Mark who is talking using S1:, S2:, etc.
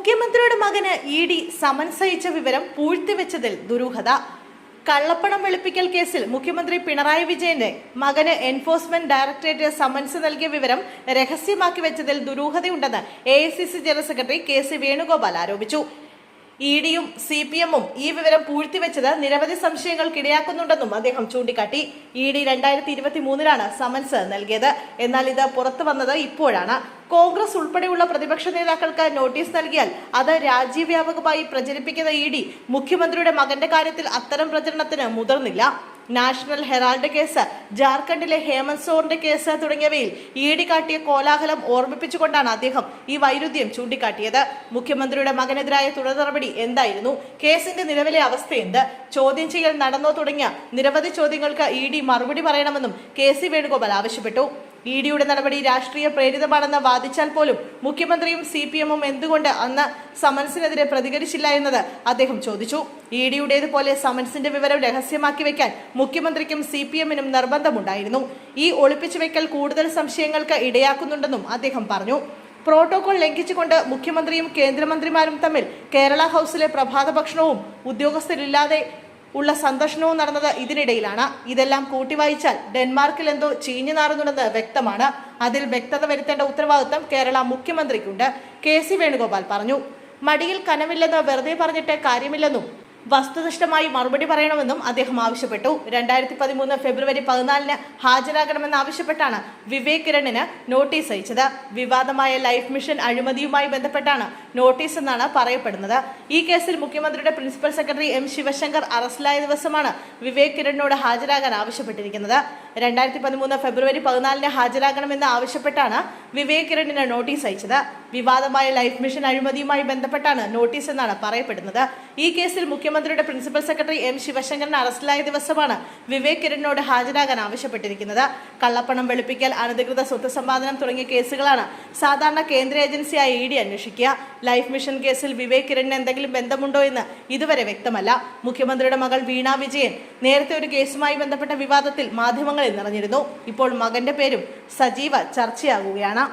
S1: മുഖ്യമന്ത്രിയുടെ മകന് E D summons അയച്ച വിവരം പൂഴ്ത്തിവെച്ചതിൽ ദുരൂഹത. കള്ളപ്പണം വെളുപ്പിക്കൽ കേസിൽ മുഖ്യമന്ത്രി പിണറായി വിജയന്റെ മകന് എൻഫോഴ്സ്മെന്റ് ഡയറക്ടറേറ്റ് സമൻസ് നൽകിയ വിവരം രഹസ്യമാക്കി വെച്ചതിൽ ദുരൂഹതയുണ്ടെന്ന് A general secretary K C Venugopal ആരോപിച്ചു. ഇ ഡിയും സി പി എമ്മും ഈ വിവരം പൂഴ്ത്തിവെച്ചത് നിരവധി സംശയങ്ങൾക്കിടയാക്കുന്നുണ്ടെന്നും അദ്ദേഹം ചൂണ്ടിക്കാട്ടി. ഇ ഡി രണ്ടായിരത്തി ഇരുപത്തി മൂന്നിലാണ് സമൻസ് നൽകിയത്. എന്നാൽ ഇത് പുറത്തു വന്നത് ഇപ്പോഴാണ്. കോൺഗ്രസ് ഉൾപ്പെടെയുള്ള പ്രതിപക്ഷ നേതാക്കൾക്ക് നോട്ടീസ് നൽകിയാൽ അത് രാജ്യവ്യാപകമായി പ്രചരിപ്പിക്കുന്ന ഇ ഡി മുഖ്യമന്ത്രിയുടെ മകന്റെ കാര്യത്തിൽ അത്തരം പ്രചരണത്തിന് മുതിർന്നില്ല. നാഷണൽ ഹെറാൾഡ് കേസ് ജാർഖണ്ഡിലെ ഹേമന്ത് സോറിന്റെ കേസ് തുടങ്ങിയവയിൽ ഡി കാട്ടിയ കോലാഹലം ഓർമ്മിപ്പിച്ചുകൊണ്ടാണ് അദ്ദേഹം ഈ വൈരുദ്ധ്യം ചൂണ്ടിക്കാട്ടിയത്. മുഖ്യമന്ത്രിയുടെ മകനെതിരായ തുടർ നടപടി എന്തായിരുന്നു? കേസിന്റെ നിലവിലെ അവസ്ഥ എന്ത്? ചോദ്യം ചെയ്യൽ നടന്നോ തുടങ്ങിയ നിരവധി ചോദ്യങ്ങൾക്ക് ഇ മറുപടി പറയണമെന്നും കെ സി വേണുഗോപാൽ ആവശ്യപ്പെട്ടു. ഇ ഡിയുടെ നടപടി രാഷ്ട്രീയ പ്രേരിതമാണെന്ന് വാദിച്ചാൽ പോലും മുഖ്യമന്ത്രിയും സി പി എമ്മും എന്തുകൊണ്ട് അന്ന് സമൻസിനെതിരെ പ്രതികരിച്ചില്ല എന്നത് അദ്ദേഹം ചോദിച്ചു. ഇ ഡിയുടേതുപോലെ സമൻസിന്റെ വിവരം രഹസ്യമാക്കി വെക്കാൻ മുഖ്യമന്ത്രിക്കും സി പി എമ്മിനും നിർബന്ധമുണ്ടായിരുന്നു. ഈ ഒളിപ്പിച്ചു വെക്കൽ കൂടുതൽ സംശയങ്ങൾക്ക് ഇടയാക്കുന്നുണ്ടെന്നും അദ്ദേഹം പറഞ്ഞു. പ്രോട്ടോകോൾ ലംഘിച്ചുകൊണ്ട് മുഖ്യമന്ത്രിയും കേന്ദ്രമന്ത്രിമാരും തമ്മിൽ കേരള ഹൗസിലെ പ്രഭാത ഭക്ഷണവും ഉദ്യോഗസ്ഥരില്ലാതെ ഉള്ള സന്ദർശനവും നടന്നത് ഇതിനിടയിലാണ്. ഇതെല്ലാം കൂട്ടിവായിച്ചാൽ ഡെൻമാർക്കിൽ എന്തോ ചീഞ്ഞു നാറുന്നുണ്ടെന്ന് വ്യക്തമാണ്. അതിൽ വ്യക്തത വരുത്തേണ്ട ഉത്തരവാദിത്തം കേരള മുഖ്യമന്ത്രിക്കുണ്ട് കെ സി വേണുഗോപാൽ പറഞ്ഞു. മടിയിൽ കനമില്ലെന്ന് വെറുതെ പറഞ്ഞിട്ട് കാര്യമില്ലെന്നും വസ്തുനിഷ്ഠമായി മറുപടി പറയണമെന്നും അദ്ദേഹം ആവശ്യപ്പെട്ടു. രണ്ടായിരത്തി പതിമൂന്ന് ഫെബ്രുവരി പതിനാലിന് ഹാജരാകണമെന്ന് ആവശ്യപ്പെട്ടാണ് വിവേക് കിരണിന് നോട്ടീസ് അയച്ചത്. വിവാദമായ ലൈഫ് മിഷൻ അഴിമതിയുമായി ബന്ധപ്പെട്ടാണ് നോട്ടീസ് എന്നാണ് പറയപ്പെടുന്നത്. ഈ കേസിൽ മുഖ്യമന്ത്രിയുടെ പ്രിൻസിപ്പൽ സെക്രട്ടറി എം ശിവശങ്കർ അറസ്റ്റിലായ ദിവസമാണ് വിവേക് കിരണിനോട് ഹാജരാകാൻ ആവശ്യപ്പെട്ടിരിക്കുന്നത്. രണ്ടായിരത്തി പതിമൂന്ന് ഫെബ്രുവരി പതിനാലിന് ഹാജരാകണമെന്ന് ആവശ്യപ്പെട്ടാണ് വിവേക് കിരണിന് നോട്ടീസ് അയച്ചത്. വിവാദമായ ലൈഫ് മിഷൻ അഴിമതിയുമായി ബന്ധപ്പെട്ടാണ് നോട്ടീസ് എന്നാണ് പറയപ്പെടുന്നത്. ഈ കേസിൽ മുഖ്യമന്ത്രിയുടെ പ്രിൻസിപ്പൽ സെക്രട്ടറി എം ശിവശങ്കരൻ അറസ്റ്റിലായ ദിവസമാണ് വിവേക് കിരണിനോട് ഹാജരാകാൻ ആവശ്യപ്പെട്ടിരിക്കുന്നത്. കള്ളപ്പണം വെളുപ്പിക്കൽ അനധികൃത സ്വത്ത് സമ്പാദനം തുടങ്ങിയ കേസുകളാണ് സാധാരണ കേന്ദ്ര ഏജൻസിയായ ഇ ഡി അന്വേഷിക്കുക. ലൈഫ് മിഷൻ കേസിൽ വിവേക് കിരണിന് എന്തെങ്കിലും ബന്ധമുണ്ടോ എന്ന് ഇതുവരെ വ്യക്തമല്ല. മുഖ്യമന്ത്രിയുടെ മകൾ വീണ വിജയൻ നേരത്തെ ഒരു കേസുമായി ബന്ധപ്പെട്ട വിവാദത്തിൽ മാധ്യമങ്ങളിൽ നിറഞ്ഞിരുന്നു. ഇപ്പോൾ മകന്റെ പേരും സജീവ ചർച്ചയാകുകയാണ്.